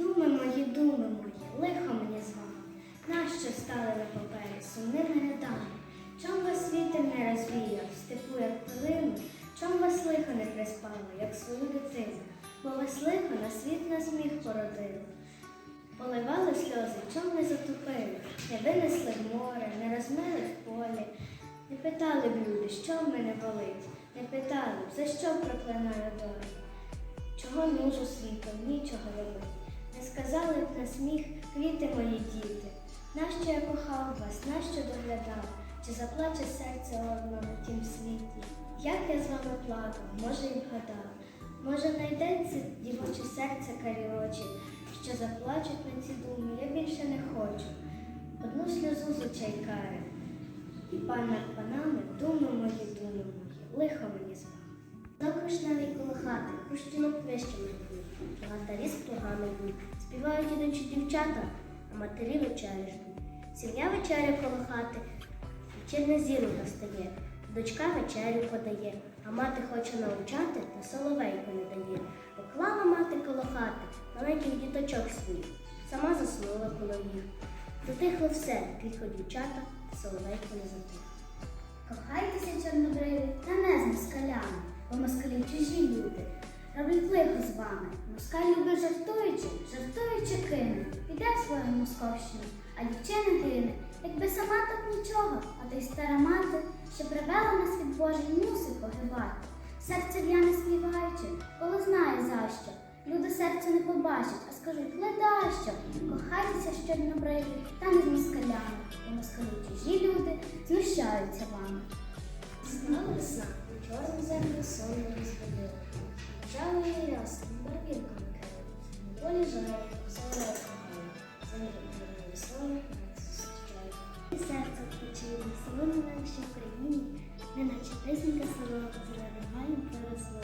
Думи мої, думи мої, лихо мені з вами, нащо стали на папері сумними рядами? Чом вас вітер не розвіяв, степу, як пилину, чом вас лихо не приспало, як свою дитину, бо вас лихо на світ на сміх породило. Поливали сльози, чом не затопили, не винесли в море, не розмили в полі. Не питали б люди, що в мене болить, не питали б, за що проклинаю долю. Чого нужу світом, нічого робити. Не сказали б на сміх квіти мої діти. Нащо я кохав вас, нащо доглядав, чи заплаче серце одно на тім світі? Як я з вами плакав, може й вгадав, може знайдеться дівоче серце карі очі, що заплачуть на ці думи, я більше не хочу. Одну сльозу з очей і пан над панами, думи мої, думи мої, лихо мені з вами. Завишневий коло хати, хрущинок вищими б'ють, Багатарі з плугами йдуть, співають ідучі дівчата, а матері вечері ждуть. Сім'я вечеря коло хати, вечірня зіронька стає, дочка вечерю подає, а мати хоче навчати, та соловейку не дає. Поклала мати коло хати маленьких діточок свій, сама заснула коло їх. Затихло все, тільки дівчата, соловейку не затих. Кохайтеся, чорнобриві, Роблять лихо з вами. Москаль любить жартуючи, жартуючи кине. Піде в свою московщину, а дівчина гине. Якби сама так нічого, а то й стара мати, що привела нас від Божий, мусить погибати. Серце в'яне співаючи, коли знає за що. Люди серце не побачать, а скажуть ледащо. Кохайтеся з чорнобриві, та не з москалями, бо москалі чужі люди знущаються вами. Знала весна, чорну землю сон не розбудила. Рясно, барвінками крила. На полі жару, соловейка грає. Землю мирною весною нас зустрічає. І серце відпочило, село на нашій Україні, неначе песенька село, зеленим гаєм проросло.